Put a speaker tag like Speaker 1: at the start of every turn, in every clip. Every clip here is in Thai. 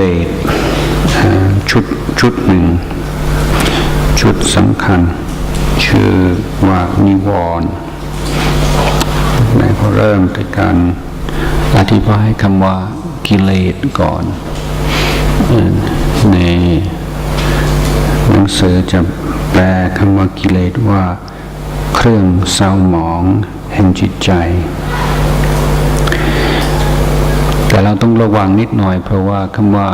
Speaker 1: เลสชุดชุดหนึ่ง ชุดสำคัญ ชื่อว่านิวรณ์ในพอเริ่มจากการอธิบายคำว่ากิเลสก่อน ในหนังสือจะแปลคำว่ากิเลสว่า เครื่องเศร้าหมองแห่งจิตใจ แต่ เราต้องระวังนิดหน่อย เพราะว่าคำว่า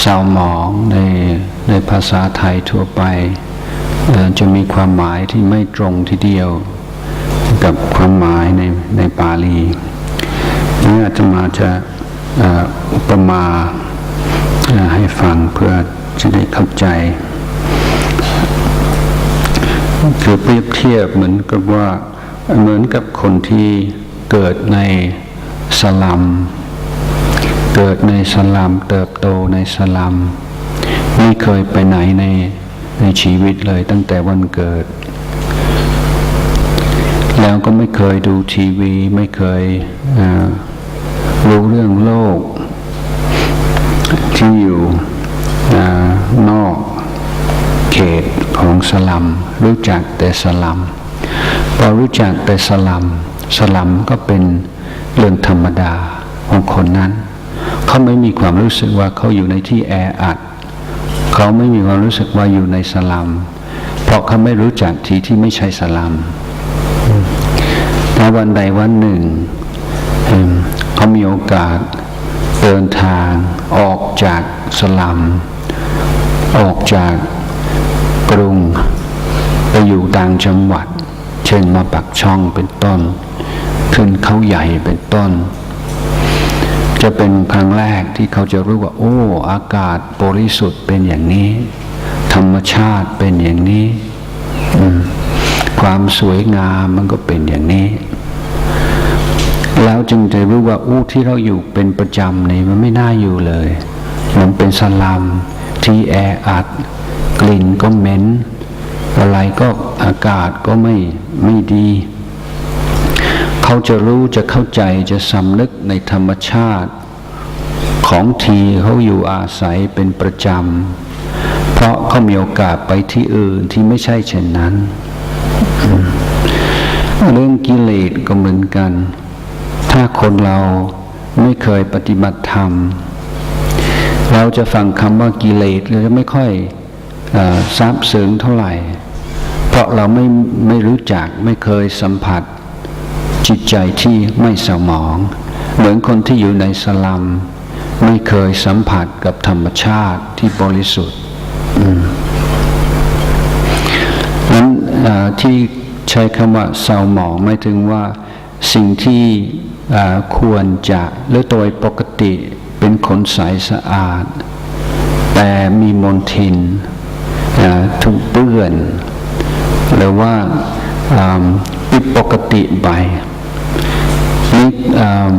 Speaker 1: เศร้าหมองในในภาษาไทยทั่วไปจะมีความหมายที่ไม่ตรงทีเดียว กับความหมายในในปาลีนี่อาจจะมาจะอุปมาให้ฟังเพื่อจะได้เข้าใจคือเปรียบเทียบเหมือนกับว่าเหมือนกับคนที่เกิดในสลัม เกิดในสลัมเติบโตในสลัมไม่เคยไปไหนในในชีวิตเลยตั้งแต่วันเกิด แล้วก็ไม่เคยดูทีวี ไม่เคยเรู้เรื่องโลก ที่อยู่อนอกเขตของสลัม รู้จักแต่สลัมพอรู้จักแต่สลัม สลัมก็เป็นเรื่องธรรมดาของคนนั้น เขาไม่มีความรู้สึกว่าเขาอยู่ในที่แออัด เขาไม่มีความรู้สึกว่าอยู่ในสลัม เพราะเขาไม่รู้จักที่ที่ไม่ใช่สลัมถ้าวันใดวันหนึ่งเอิ่มเขามีโอกาสเดินทางออกจากสลัม ออกจากกรุงไปอยู่ต่างจังหวัด เช่นมาปักช่องเป็นต้น ขึ้นเขาใหญ่เป็นต้น จะเป็นครั้งแรกที่เขาจะรู้ว่า โอ้ อากาศบริสุทธิ์เป็นอย่างนี้ ธรรมชาติเป็นอย่างนี้ความสวยงามมันก็เป็นอย่างนี้ แล้วจึงจะรู้ว่าอู้ที่เราอยู่เป็นประจำนี่มันไม่น่าอยู่เลย มันเป็นสลัมที่แออัด กลิ่นก็เหม็นอะไรก็อากาศก็ไม่ไม่ดี เขาจะรู้จะเข้าใจจะสำนึกในธรรมชาติ ของทีเขาอยู่อาศัยเป็นประจำ เพราะเขามีโอกาสไปที่อื่นที่ไม่ใช่เช่นนั้น เรื่องกิเลสก็เหมือนกัน ถ้าคนเราไม่เคยปฏิบัติธรรม เราจะฟังคำว่ากิเลสเราจะไม่ค่อยอซาบซึ้งเท่าไหร่ เพราะเราไม่ไม่รู้จักไม่เคยสัมผัส จิตใจที่ไม่สมอง เหมือนคนที่อยู่ในสลัม ไม่เคยสัมผัสกับธรรมชาติที่บริสุทธิ์นั้นที่ใช้คำว่าเศร้าหมองหมายถึงว่าสิ่งที่ควรจะหรือโดยปกติเป็นขนใสสะอาด แต่มีมลทินถูกเปื้อน หรือว่าอ่าผิดปกติไป นี่อ่า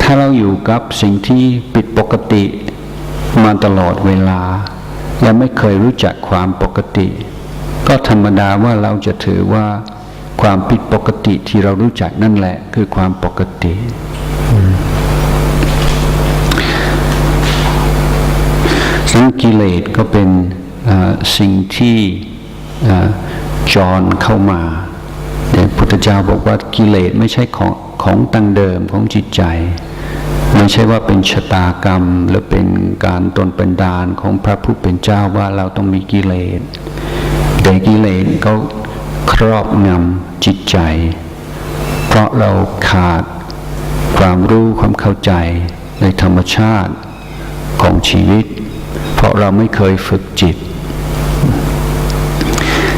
Speaker 1: ถ้าเราอยู่กับสิ่งที่ผิดปกติมาตลอดเวลา และไม่เคยรู้จักความปกติ ก็ธรรมดาว่าเราจะถือว่าความผิดปกติที่เรารู้จักนั่นแหละ คือความปกติซึ่งกิเลสก็เป็นสิ่งที่อ่าจรเข้ามาแต่พุทธเจ้าบอกว่ากิเลสไม่ใช่ของ ของตั้งเดิมของจิตใจ ไม่ใช่ว่าเป็นชะตากรรม หรือเป็นการตนเป็นดานของพระผู้เป็นเจ้าว่าเราต้องมีกิเลสแต่กิเลสเขาครอบงำจิตใจ เพราะเราขาดความรู้ความเข้าใจในธรรมชาติของชีวิต เพราะเราไม่เคยฝึกจิต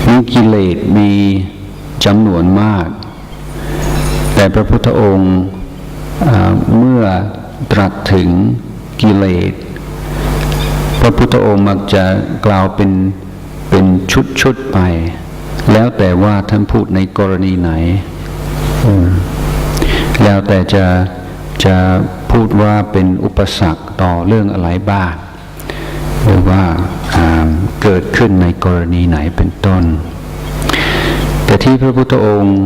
Speaker 1: นี่กิเลสมีจำนวนมาก แต่พระพุทธองค์เมื่อตรัสถึงกิเลส พระพุทธองค์มักจะกล่าวเป็นเป็นชุดๆไป แล้วแต่ว่าท่านพูดในกรณีไหน แล้วแต่จะจะพูดว่าเป็นอุปสรรคต่อเรื่องอะไรบ้าง หรือว่าเกิดขึ้นในกรณีไหนเป็นต้น แต่ที่พระพุทธองค์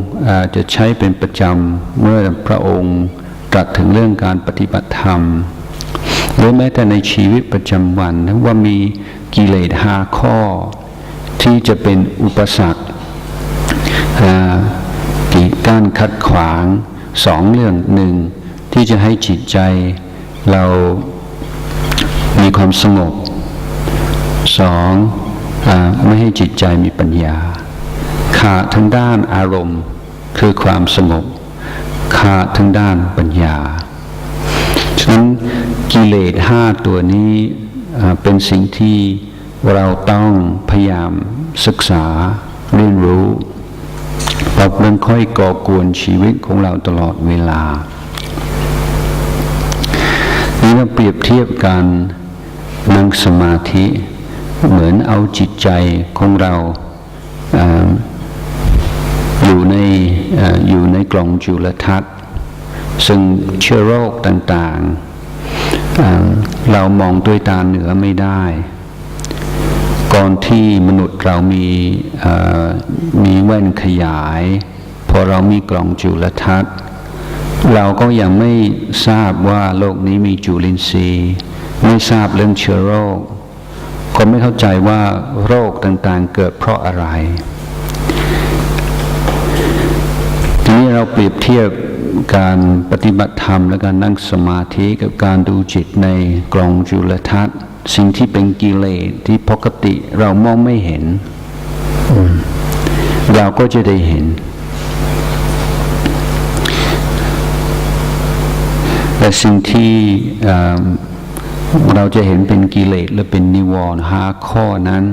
Speaker 1: จะใช้เป็นประจำเมื่อพระองค์ตรัสถึงเรื่องการปฏิบัติธรรม หรือแม้แต่ในชีวิตประจำวันนะว่ามีกิเลสห้าข้อ ที่จะเป็นอุปสรรคกีดกั้นขัดขวางสองเรื่องหนึ่งที่จะให้จิตใจเรามีความสงบสองอไม่ให้จิตใจมีปัญญา ขาดทางด้านอารมณ์ คือความสงบ ขาดทางด้านปัญญา ฉะนั้นกิเลสห้าตัวนี้เป็นสิ่งที่เราต้องพยายามศึกษาเรียนรู้ปรับมันค่อยก่อกวนชีวิตของเราตลอดเวลา นี่เราเปรียบเทียบกันนั่งสมาธิเหมือนเอาจิตใจของเรา อยู่ในออยู่ในกล่องจุลทรรศน์ ซึ่งเชื้อโรคต่างๆ เรามองด้วยตาเหนือไม่ได้ ก่อนที่มนุษย์เรามีมีแว่นขยาย พอเรามีกล่องจุลทรรศน์ เราก็ยังไม่ทราบว่าโลกนี้มีจุลินทรีย์ ไม่ทราบเรื่องเชื้อโรค ก็ไม่เข้าใจว่าโรคต่างๆเกิดเพราะอะไร ทีนี้ เราเปรียบเทียบการปฏิบัติธรรมและการนั่งสมาธิกับการดูจิตในกล่องจุลทรรศน์สิ่งที่เป็นกิเลสที่ปกติเรามองไม่เห็น เราก็จะได้เห็น แต่สิ่งที่เราจะเห็นเป็นกิเลสหรือเป็นนิวรณ์ห้าข้อนั้น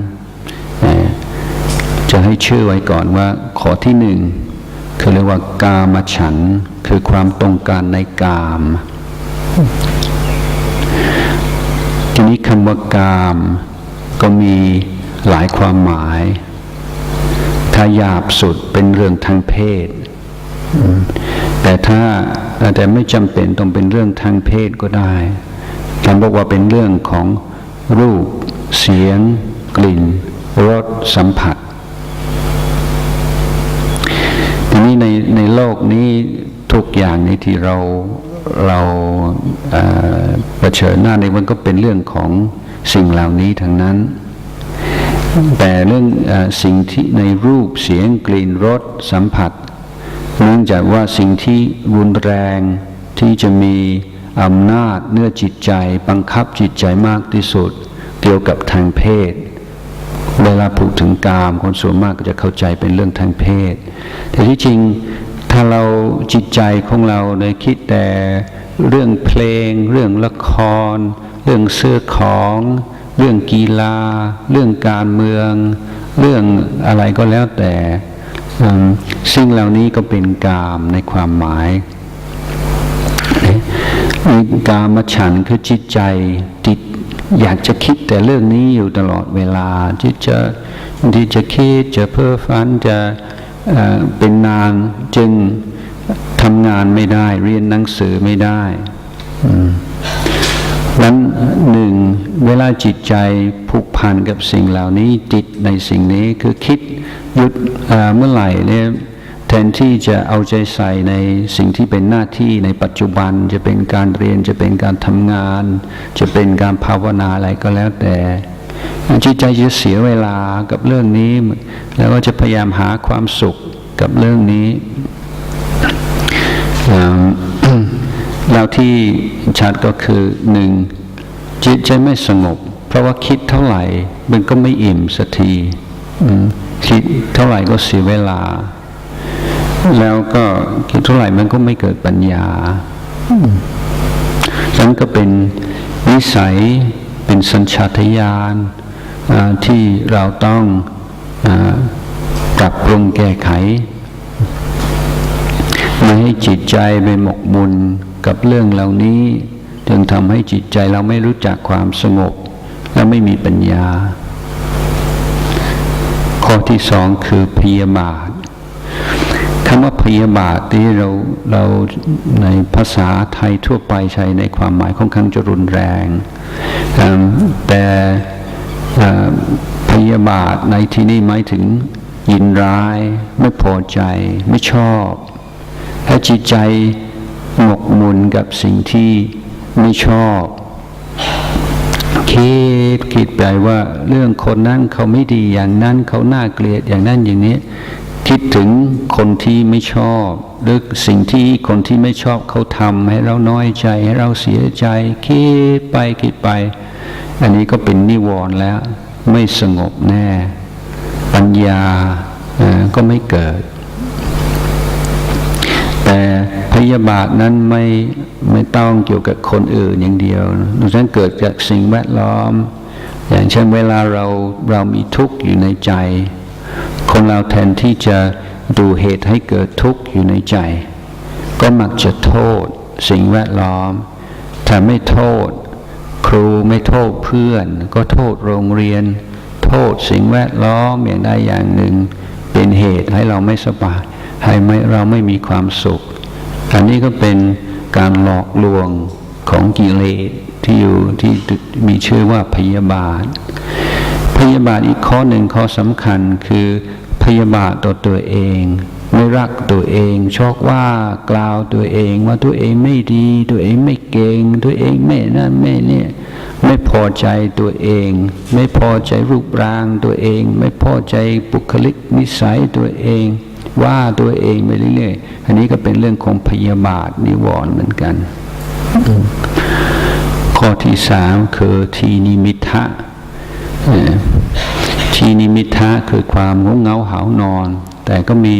Speaker 1: จะให้ชื่อไว้ก่อนว่าข้อที่หนึ่ง คือเรียกว่ากามฉัน คือความต้องการในกาม ทีนี้คำว่ากาม ก็มีหลายความหมาย ถ้าหยาบสุดเป็นเรื่องทางเพศ แต่ถ้าแต่ไม่จำเป็นต้องเป็นเรื่องทางเพศก็ได้ท่านบอกว่าเป็นเรื่องของรูป เสียง กลิ่นรสสัมผัส ที นี้ในในโลกนี้ทุกอย่างในที่เราเราเผชิญหน้าในมันก็เป็นเรื่องของสิ่งเหล่านี้ทั้งนั้น แต่เรื่องอสิ่งที่ในรูปเสียงกลิ่นรสสัมผัส เนื่องจากว่าสิ่งที่รุนแรงที่จะมีอำนาจเนื้อจิตใจ บังคับจิตใจมากที่สุด เกี่ยวกับทางเพศ เวลาพูดถึงกามคนส่วนมากก็จะเข้าใจเป็นเรื่องทางเพศ แต่ที่จริงถ้าเราจิตใจของเราเนี่ยคิดแต่เรื่องเพลง เรื่องละคร เรื่องเสื้อของ เรื่องกีฬา เรื่องการเมือง เรื่องอะไรก็แล้วแต่อืมสิ่งเหล่านี้ก็เป็นกามในความหมายกามฉันคือจิตใจติด อยากจะคิดแต่เรื่องนี้อยู่ตลอดเวลาที่จะที่จะคิดจะเพ้อฝันจะเเป็นนานจึงทำงานไม่ได้ เรียนหนังสือไม่ได้นั้นหนึ่งเวลาจิตใจผูกพันกับสิ่งเหล่านี้ติดในสิ่งนี้คือคิดหยุดเมื่อไหร่เนี่ย ทนที่จะเอาใจใส่ในสิ่งที่เป็นหน้าที่ในปัจจุบันจะเป็นการเรียนจะเป็นการทำงาน จะเป็นการภาวนาอะไรก็แล้วแต่จิตใจจะเสียเวลากับเรื่องนี้ แล้วก็จะพยายามหาความสุขกับเรื่องนี้อ่าแล้วที่ชัดก็คือหนึ่งจิตใจไม่สงบ เพราะว่าคิดเท่าไหร่มันก็ไม่อิ่มสักทีคิดเท่าไหร่ก็เสียเวลา แล้วก็คิดเท่าไหร่มันก็ไม่เกิดปัญญาอืมนั้นก็เป็นนิสัยเป็นสัญชาตญาณอ่าที่เราต้องอาปรับปรุงแก้ไขไม่ให้จิตใจไปหมกมุ่นกับเรื่องเหล่านี้ จึงทำให้จิตใจเราไม่รู้จักความสงบ และไม่มีปัญญา ข้อที่สองคือพยาบาท คำว่าพยาบาทที่เราเราในภาษาไทยทั่วไปใช้ในความหมายค่อนข้างจะรุนแรง แต่พยาบาทในที่นี้หมายถึงยินร้าย ไม่พอใจ ไม่ชอบถ้าจิตใจหมกมุ่นกับสิ่งที่ไม่ชอบคิดคิดไปว่าเรื่องคนนั้นเขาไม่ดีอย่างนั้นเขาน่าเกลียดอย่างนั้นอย่างนี้ คิดถึงคนที่ไม่ชอบหรือสิ่งที่คนที่ไม่ชอบเขาทำให้เราน้อยใจให้เราเสียใจคิดไปคิดไป อันนี้ก็เป็นนิวรณ์แล้ว ไม่สงบแน่ ปัญญาก็ไม่เกิด แต่พยาบาทนั้นไม่ไม่ต้องเกี่ยวกับคนอื่นอย่างเดียวดังนั้นเกิดจากสิ่งแวดล้อม อย่างเช่นเวลาเราเรามีทุกข์อยู่ในใจ คนเราแทนที่จะดูเหตุให้เกิดทุกข์อยู่ในใจ ก็มักจะโทษสิ่งแวดล้อม ถ้าไม่โทษ ครูไม่โทษเพื่อน ก็โทษโรงเรียน โทษสิ่งแวดล้อมอย่างใดอย่างหนึ่ง เป็นเหตุให้เราไม่สบายให้ไม่เราไม่มีความสุข อันนี้ก็เป็นการหลอกลวงของกิเลสที่อยู่ที่มีชื่อว่าพยาบาท พยาบาทอีกข้อหนึ่งข้อสำคัญคือ พยาบาทต่อตัวเอง ไม่รักตัวเองชอบว่ากล่าวตัวเองว่าตัวเองไม่ดี ตัวเองไม่เก่ง ตัวเองไม่นั่นไม่เนี่ยไม่พอใจตัวเอง ไม่พอใจรูปร่างตัวเอง ไม่พอใจบุคลิกนิสัยตัวเอง ว่าตัวเองไปเรื่อยๆอันนี้ก็เป็นเรื่องของพยาบาทนิวรณ์เหมือนกัน ข้อที่สามคือทีนิมิทะ เอ่อทีนิมิทะคือความงงเงาหานอน แต่ก็มี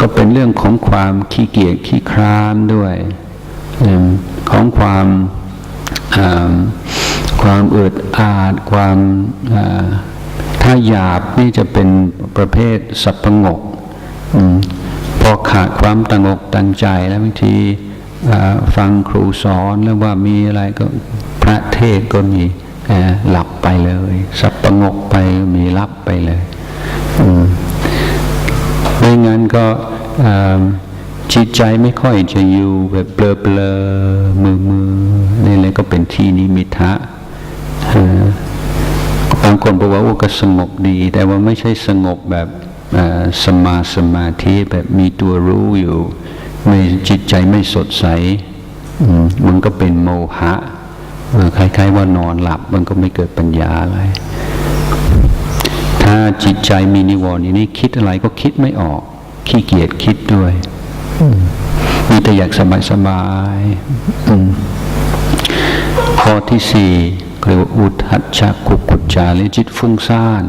Speaker 1: ก็เป็นเรื่องของความขี้เกียจขี้คร้านด้วยอของความอความอึดอาดความถ้าหยาบนี่จะเป็นประเภทสับประงกอพอขาดความตังอกตังใจแล้วบางทีฟังครูสอนแล้วว่ามีอะไรก็พระเทศก็มี หลับไปเลย สับประงกไปมีรับไปเลยอไม่งั้นก็จิตใจไม่ค่อยจะอยู่แบบเบลอเบลอมือมือนี่เลยก็เป็นที่นิมิทะบางคนบอกว่าโอ้ก็สงบดี แต่ว่าไม่ใช่สงบแบบสมาสมาธิแบบมีตัวรู้อยู่ไม่จิตใจไม่สดใสมันก็เป็นโมหะ คล้ายๆว่านอนหลับมันก็ไม่เกิดปัญญาอะไร ถ้าจิตใจมีนิวรณ์อย่างนี้คิดอะไรก็คิดไม่ออก ขี้เกียจคิดด้วยอืมมีแต่อยากสบายๆอืมข้อที่สี่เรียกว่าอุทธัจฉกุกุจจาริจิตฟุ้งซ่าน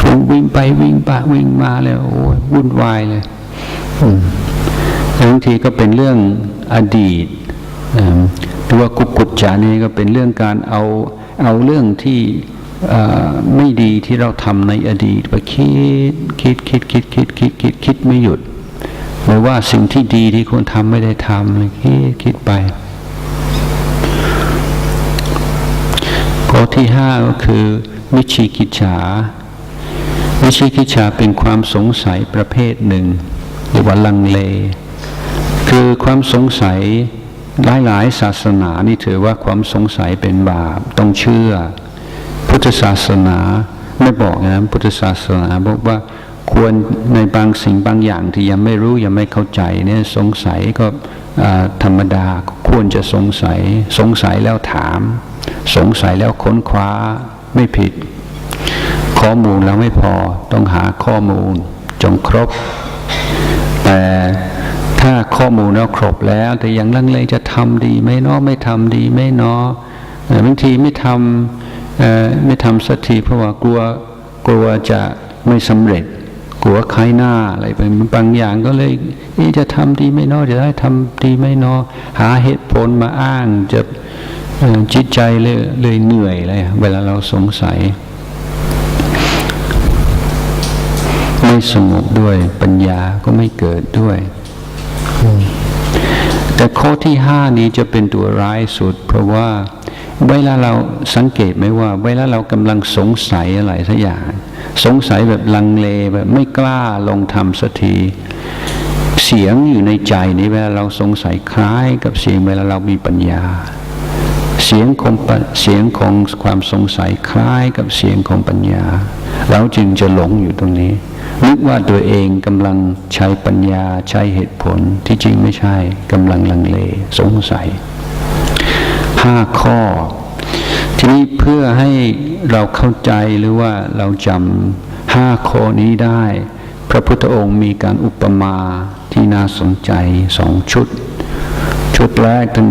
Speaker 1: ฟุ้งวิ่งไปวิ่งไปวิ่งมาเลยโอ้ยวุ่นวายเลยอืมบางทีก็เป็นเรื่องอดีตเอิ่มห รือว่ากุกุจจานี่ก็เป็นเรื่องการเอาเอาเรื่องที่ไม่ดีที่เราทำในอดีตไปคิดคิดคิดคิดคิดคิดคิดคิดไม่หยุดหรือว่าสิ่งที่ดีที่ควรทำไม่ได้ทำเลยคิดคิดไปข้อที่ห้าก็คือวิชิกิจฉาวิชิกิจฉาเป็นความสงสัยประเภทหนึ่งหรือว่าลังเล คือความสงสัย หลายๆศาสนานี่ถือว่าความสงสัยเป็นบาปต้องเชื่อ พุทธศาสนาไม่บอกนะพุทธศาสนาบอกว่าควรในบางสิ่งบางอย่างที่ยังไม่รู้ยังไม่เข้าใจเนี่ยสงสัยก็ธรรมดาควรจะสงสัย สงสัยแล้วถาม สงสัยแล้วค้นคว้าไม่ผิด ข้อมูลแล้วไม่พอต้องหาข้อมูลจงครบ แต่ ถ้าข้อมูลเราครบแล้ว แต่ยังลังเลจะทำดีไหมเนาะไม่ทำดีไหมเนาะบางทีไม่ทำไม่ทำสักทีเพราะว่ากลัวกลัวจะไม่สำเร็จ กลัวขายหน้าอะไรไปบางอย่างก็เลยเจะทำดีไหมเนาะจะได้ทำดีไหมเนาะหาเหตุผลมาอ้างจะจิตใจเลยเลยเหนื่อยเลยเวลาเราสงสัยไม่สงบด้วยปัญญาก็ไม่เกิดด้วย แต่ข้อที่ห้านี้จะเป็นตัวร้ายสุด เพราะว่าเวลาเราสังเกตไหมว่า เวลาเรากำลังสงสัยอะไรสักอย่าง สงสัยแบบลังเลแบบไม่กล้าลงทำสักทีเสียงอยู่ในใจนี้เวลาเราสงสัยคล้ายกับเสียงเวลาเรามีปัญญา เสียงของเสียงของความสงสัยคล้ายกับเสียงของปัญญา เราจึงจะหลงอยู่ตรงนี้ นึกว่าตัวเองกำลังใช้ปัญญาใช้เหตุผลที่จริงไม่ใช่กำลังลังเลสงสัยห้าข้อ ทีนี้เพื่อให้เราเข้าใจหรือว่าเราจำห้าข้อนี้ได้ พระพุทธองค์มีการอุปมาที่น่าสนใจสองชุด ชุดแรกท่าน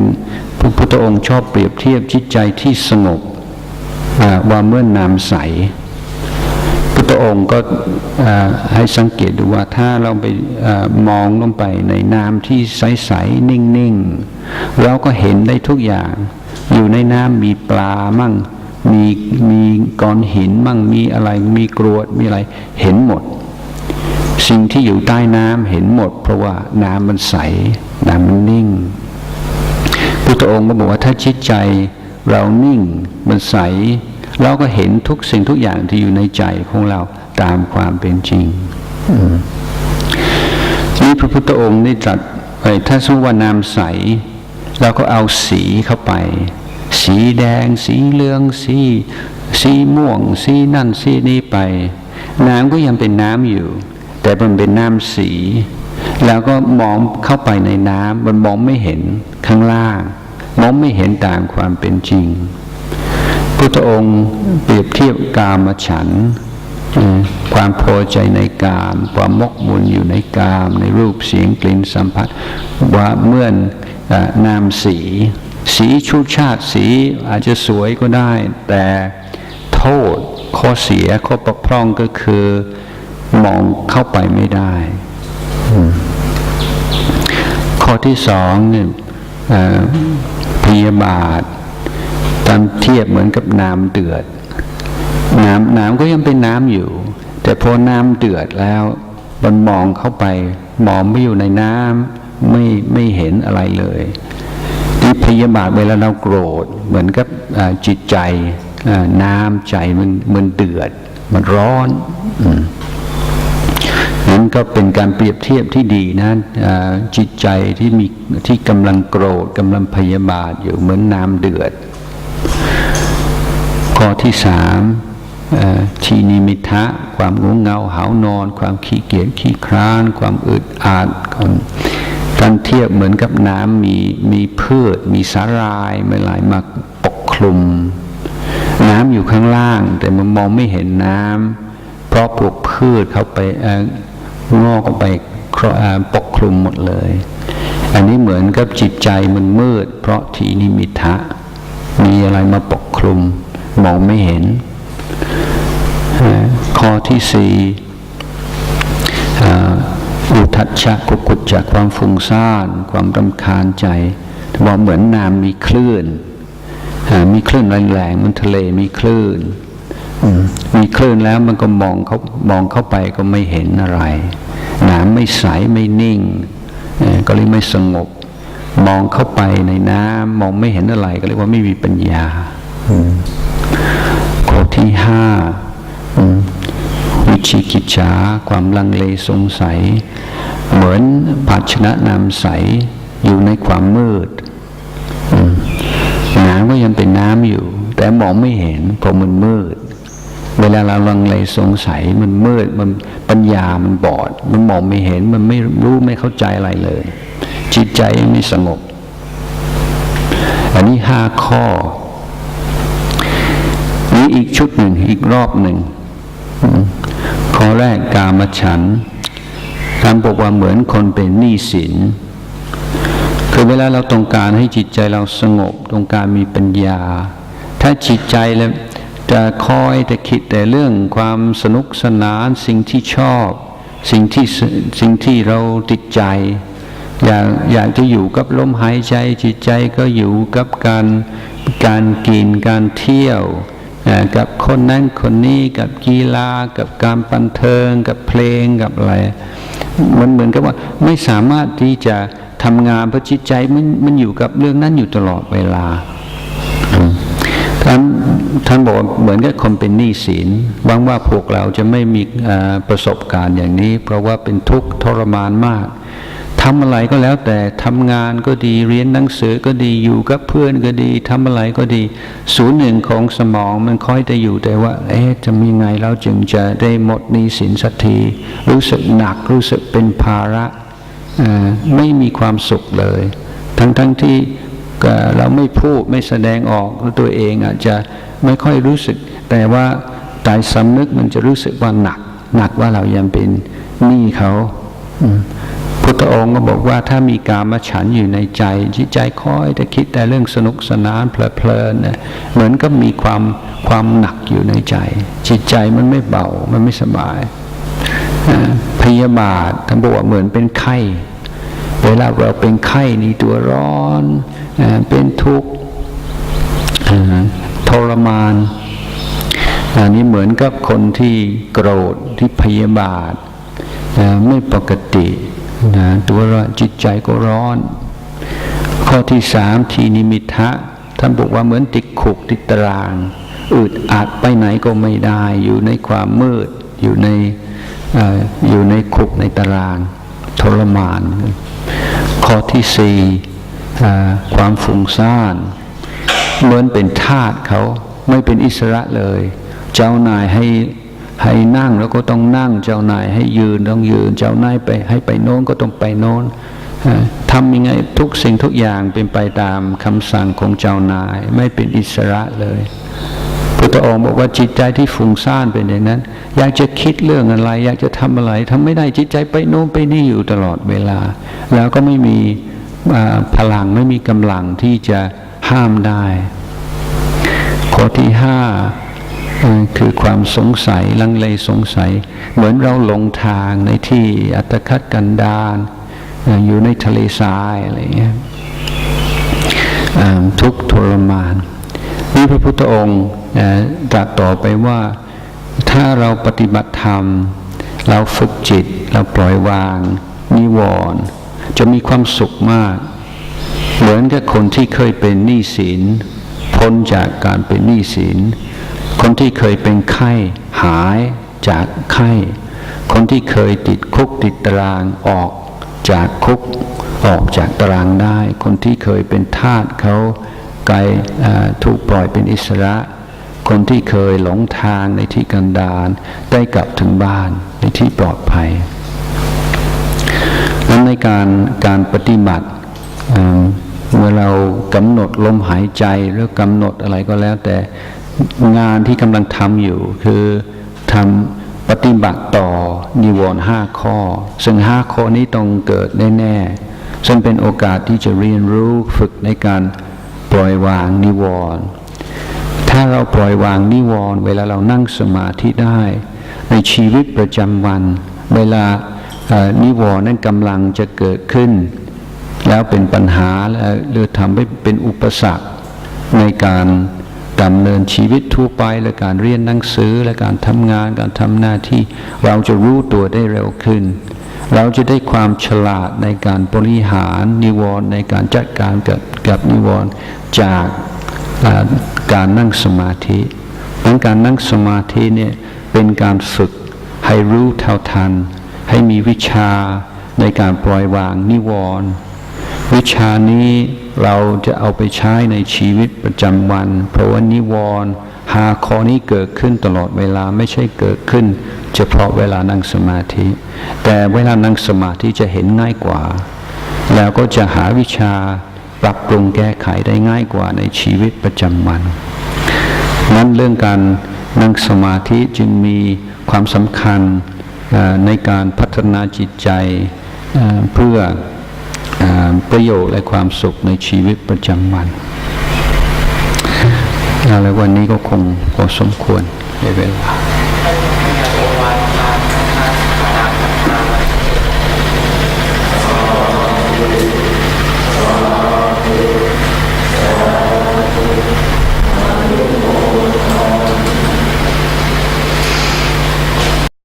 Speaker 1: พระพุทธองค์ชอบเปรียบเทียบจิตใจที่สงบว่าเมื่อน้ำใส พุทธองค์ก็ให้สังเกตดูว่าถ้าเราไปอมองลงไปในน้ำที่ใสๆนิ่งๆเราก็เห็นได้ทุกอย่าง อยู่ในน้ำมีปลามั่ง มีมีก้อนหินมั่งมีอะไรมีกรวดมีอะไรเห็นหมด สิ่งที่อยู่ใต้น้ำเห็นหมด เพราะว่าน้ำมันใสน้ำมันนิ่งพุทธองค์ก็บอกว่าถ้าจิตใจเรานิ่งมันใส เราก็เห็นทุกสิ่งทุกอย่างที่อยู่ในใจของเราตามความเป็นจริงนี่พระพุทธองค์ได้ตรัสไว้ถ้าสมมติว่าน้ำใสเราก็เอาสีเข้าไป สีแดง สีเหลือง สี สีม่วง สีนั่นสีนี้ไป น้ำก็ยังเป็นน้ำอยู่ แต่มันเป็นน้ำสี แล้วก็มองเข้าไปในน้ำมันมองไม่เห็นข้างล่าง มองไม่เห็นตามความเป็นจริง พุทธองค์เปรียบเทียบกามฉัน ความพอใจในกาม ความมกมุนอยู่ในกาม ในรูปเสียงกลิ่นสัมผัส ว่าเมื่อนอนามสี สีชุดชาติสีอาจจะสวยก็ได้ แต่โทษข้อเสียข้อบกพร่องก็คือมองเข้าไปไม่ได้ ข้อที่สองเนี่ยพยาบาท ตามเทียบเหมือนกับน้ำเดือด น้ำน้ำก็ยังเป็นน้ำอยู่ แต่พอน้ำเดือดแล้วมันมองเข้าไปมองไม่อยู่ในน้ำไม่ไม่เห็นอะไรเลยที่พยาบาทเวลาเราโกรธ เหมือนกับจิตใจน้ำใจมันมันเดือด มันร้อนอนั้นก็เป็นการเปรียบเทียบที่ดีนะอ่าจิตใจที่มีที่กำลังโกรธกำลังพยาบาทอยู่เหมือนน้ำเดือด ข้อที่สามเอ่อทีนิมิทะ ความง่งเหงาหานอน ความขี้เกียจขี้คร้าน ความอึดอัดความท่านเทียบเหมือนกับน้ำมีมีพืช มีสาหร่ายไม่ไหลมาปกคลุม น้ำอยู่ข้างล่าง แต่มันมองไม่เห็นน้ำเพราะปลูกพืชเข้าไปงอกออกไปครอเอ่อปกคลุมหมดเลย อันนี้เหมือนกับจิตใจมันมืด เพราะทีนิมิทะ มีอะไรมาปกคลุม มองไม่เห็น ข้อที่สี่อุทัชชะกุกุจจะความฟุ้งซ่าน ความรำคาญใจบอกเหมือนน้ำมีคลื่น มีคลื่นแรงๆมันทะเลมีคลื่น มีคลื่นแล้วมันก็มองเขามองเข้าไปก็ไม่เห็นอะไร น้ำไม่ใสไม่นิ่ง ก็เลยไม่สงบ มองเข้าไปในน้ำมองไม่เห็นอะไรก็เรียกว่าไม่มีปัญญา ข้อที่ห้าวิชิกิจฉาความลังเลสงสัย เหมือนภาชนะน้ำใสอยู่ในความมืดน้ำก็ยังเป็นน้ำอยู่ แต่มองไม่เห็นเพราะมันมืด เวลาเราลังเลสงสัยมันมืดมันปัญญามันบอด มันมองไม่เห็นมันไม่รู้ไม่เข้าใจอะไรเลย จิตใจไม่สงบ อันนี้ห้าข้อ นี้อีกชุดหนึ่งอีกรอบหนึ่งข้อแรกกามฉันท์การบอกว่าเหมือนคนเป็นหนี้สินคือเวลาเราต้องการให้จิตใจเราสงบต้องการมีปัญญา ถ้าจิตใจแล้วจะคอยแต่คิดแต่เรื่องความสนุกสนานสิ่งที่ชอบ สิ่งที่สิ่งที่เราติดใจ อยากอยากจะอยู่กับลมหายใจจิตใจก็อยู่กับการการกินการเที่ยว กับคนนั้นคนนี้กับกีฬา กับการบันเทิง กับเพลงกับอะไรมันเหมือนกับว่าไม่สามารถที่จะทำงานเพราะจิตใจมันมันอยู่กับเรื่องนั้นอยู่ตลอดเวลาอืมท่านท่านบอกว่าเหมือนกับคนเป็นหนี้สินหวังว่าพวกเราจะไม่มีเอ่อประสบการณ์อย่างนี้ เพราะว่าเป็นทุกข์ทรมานมาก ทำอะไรก็แล้วแต่ทำงานก็ดีเรียนหนังสือก็ดีอยู่กับเพื่อนก็ดีทำอะไรก็ดี ศูนย์หนึ่งของสมองมันคอยแต่อยู่แต่ว่า เอ๊ะจะมีไงเราจึงจะได้หมดนี้สินสักที รู้สึกหนักรู้สึกเป็นภาระไม่มีความสุขเลย ทั้งๆทที่เราไม่พูดไม่แสดงออกตัวเองอาจจะไม่ค่อยรู้สึก แต่ว่าใจสำนึกมันจะรู้สึกว่าหนัก หนักว่าเรายังเป็นหนี้เขา พุทธองค์ก็บอกว่าถ้ามีการมฉันอยู่ในใจจิตใจคอยแต่คิดแต่เรื่องสนุกสนานเพลินๆนเหมือนก็มีความความหนักอยู่ในใจ จิตใจมันไม่เบามันไม่สบาย พยาบาทท่านบอกว่าเหมือนเป็นไข้ เวลาเราเป็นไข้นี่ตัวร้อนเป็นทุกข์ทรมานอันนี้เหมือนกับคนที่โกรธที่พยาบาทไม่ปกติ นะตัวร้อนจิตใจก็ร้อน ข้อที่สามทีนิมิทะท่านบอกว่าเหมือนติดขุกติดตารางอึดอัดไปไหนก็ไม่ได้ อยู่ในความมืด อยู่ในออยู่ในคุกในตาราง ทรมาน ข้อที่สี่ความฟุ้งซ่านเหมือนเป็นทาสเขาไม่เป็นอิสระเลย เจ้านายให้ ให้นั่งแล้วก็ต้องนั่งเจ้านาย ให้ยืนต้องยืน เจ้านายไป ให้ไปโน้นก็ต้องไปโน้นอ่าทำยังไงทุกสิ่งทุกอย่างเป็นไปตามคำสั่งของเจ้านาย ไม่เป็นอิสระเลยพุทธองค์บอกว่าจิตใจที่ฟุ้งซ่านเป็นอย่างนั้น อยากจะคิดเรื่องอะไร อยากจะทำอะไรทำไม่ได้จิตใจไปโน้นไปนี่อยู่ตลอดเวลา แล้วก็ไม่มีพลังไม่มีกำลังที่จะห้ามได้ข้อที่ห้า คือความสงสัยลังเลสงสัย เหมือนเราหลงทางในที่อัตคัดกันดารอยู่ในทะเลทรายอะไรเงี้ยทุกทรมานนี่พระพุทธองค์ตรัสต่อไปว่าถ้าเราปฏิบัติธรรม เราฝึกจิต เราปล่อยวางนิวรณ์จะมีความสุขมาก เหมือนกับคนที่เคยเป็นหนี้สินพ้นจากการเป็นหนี้สิน คนที่เคยเป็นไข้หายจากไข้ คนที่เคยติดคุกติดตารางออกจากคุกออกจากตารางได้ คนที่เคยเป็นทาสเขาไกลถูกปล่อยเป็นอิสระ คนที่เคยหลงทางในที่กันดารได้กลับถึงบ้านในที่ปลอดภัยนั้นในการการปฏิบัติเมื่อเรากำหนดลมหายใจหรือกำหนดอะไรก็แล้วแต่ งานที่กำลังทำอยู่ คือทำปฏิบัติต่อนิวรณ์ห้าข้อ ซึ่งห้าข้อนี้ต้องเกิดแน่ๆซึ่งเป็นโอกาสที่จะเรียนรู้ฝึกในการปล่อยวางนิวรณ์ถ้าเราปล่อยวางนิวรณ์เวลาเรานั่งสมาธิได้ ในชีวิตประจำวัน เวลานิวรณ์นั้นกำลังจะเกิดขึ้น แล้วเป็นปัญหาและหรือทำให้เป็นอุปสรรคในการ ดำเนินชีวิตทั่วไปและการเรียนหนังสือและการทำงานการทำหน้าที่ เราจะรู้ตัวได้เร็วขึ้น เราจะได้ความฉลาดในการบริหารนิวรณ์ในการจัดการกับกับนิวรณ์จากการนั่งสมาธิดังการนั่งสมาธิเนี่ยเป็นการฝึกให้รู้เท่าทัน ให้มีวิชาในการปล่อยวางนิวรณ์วิชานี้ เราจะเอาไปใช้ในชีวิตประจำวัน เพราะว่านิวรณ์หาข้อนี้เกิดขึ้นตลอดเวลาไม่ใช่เกิดขึ้น เฉพาะเวลานั่งสมาธิ แต่เวลานั่งสมาธิจะเห็นง่ายกว่า แล้วก็จะหาวิชาปรับปรุงแก้ไขได้ง่ายกว่าในชีวิตประจำวัน นั้นเรื่องการนั่งสมาธิจึงมีความสำคัญในการพัฒนาจิตใจเพื่อ ประโยชน์และความสุขในชีวิตประจำวันแล้ววันนี้ก็คงพอสมควรในเวลา